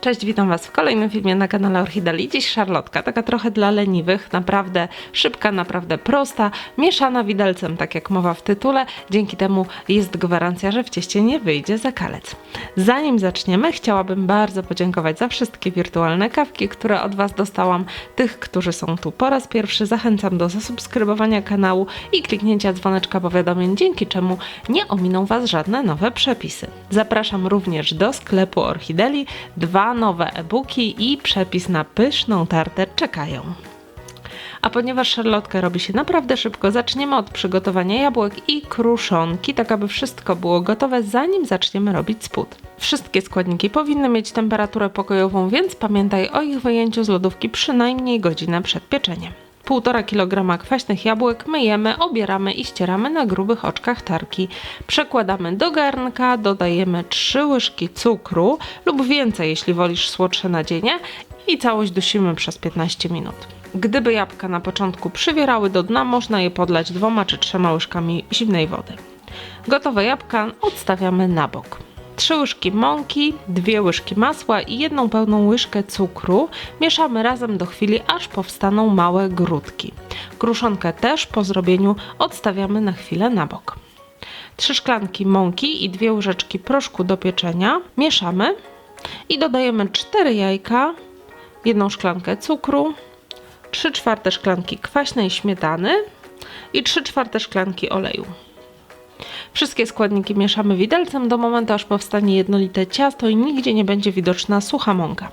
Cześć, witam Was w kolejnym filmie na kanale Orchideli. Dziś szarlotka, taka trochę dla leniwych, naprawdę szybka, naprawdę prosta, mieszana widelcem, tak jak mowa w tytule. Dzięki temu jest gwarancja, że w cieście nie wyjdzie zakalec. Zanim zaczniemy, chciałabym bardzo podziękować za wszystkie wirtualne kawki, które od Was dostałam. Tych, którzy są tu po raz pierwszy, zachęcam do zasubskrybowania kanału i kliknięcia dzwoneczka powiadomień, dzięki czemu nie ominą Was żadne nowe przepisy. Zapraszam również do sklepu Orchideli. Nowe e-booki i przepis na pyszną tartę czekają. A ponieważ szarlotkę robi się naprawdę szybko, zaczniemy od przygotowania jabłek i kruszonki, tak aby wszystko było gotowe, zanim zaczniemy robić spód. Wszystkie składniki powinny mieć temperaturę pokojową, więc pamiętaj o ich wyjęciu z lodówki przynajmniej godzinę przed pieczeniem. 1,5 kg kwaśnych jabłek myjemy, obieramy i ścieramy na grubych oczkach tarki. Przekładamy do garnka, dodajemy 3 łyżki cukru lub więcej, jeśli wolisz słodsze nadzienie i całość dusimy przez 15 minut. Gdyby jabłka na początku przywierały do dna, można je podlać dwoma czy trzema łyżkami zimnej wody. Gotowe jabłka odstawiamy na bok. 3 łyżki mąki, 2 łyżki masła i jedną pełną łyżkę cukru mieszamy razem do chwili, aż powstaną małe grudki. Kruszonkę też po zrobieniu odstawiamy na chwilę na bok. 3 szklanki mąki i 2 łyżeczki proszku do pieczenia mieszamy i dodajemy 4 jajka, jedną szklankę cukru, 3 czwarte szklanki kwaśnej śmietany i 3 czwarte szklanki oleju. Wszystkie składniki mieszamy widelcem do momentu, aż powstanie jednolite ciasto i nigdzie nie będzie widoczna sucha mąka.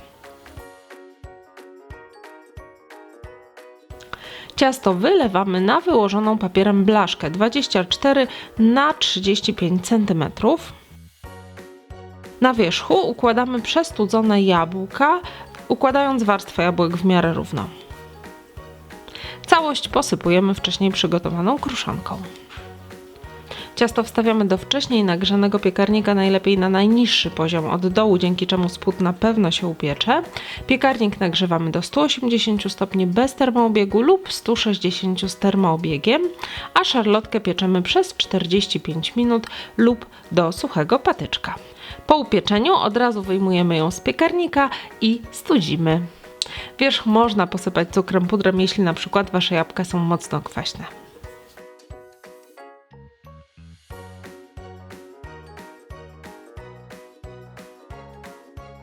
Ciasto wylewamy na wyłożoną papierem blaszkę 24 na 35 cm. Na wierzchu układamy przestudzone jabłka, układając warstwę jabłek w miarę równo. Całość posypujemy wcześniej przygotowaną kruszonką. Ciasto wstawiamy do wcześniej nagrzanego piekarnika, najlepiej na najniższy poziom od dołu, dzięki czemu spód na pewno się upiecze. Piekarnik nagrzewamy do 180 stopni bez termoobiegu lub 160 z termoobiegiem, a szarlotkę pieczemy przez 45 minut lub do suchego patyczka. Po upieczeniu od razu wyjmujemy ją z piekarnika i studzimy. Wierzch można posypać cukrem pudrem, jeśli na przykład wasze jabłka są mocno kwaśne.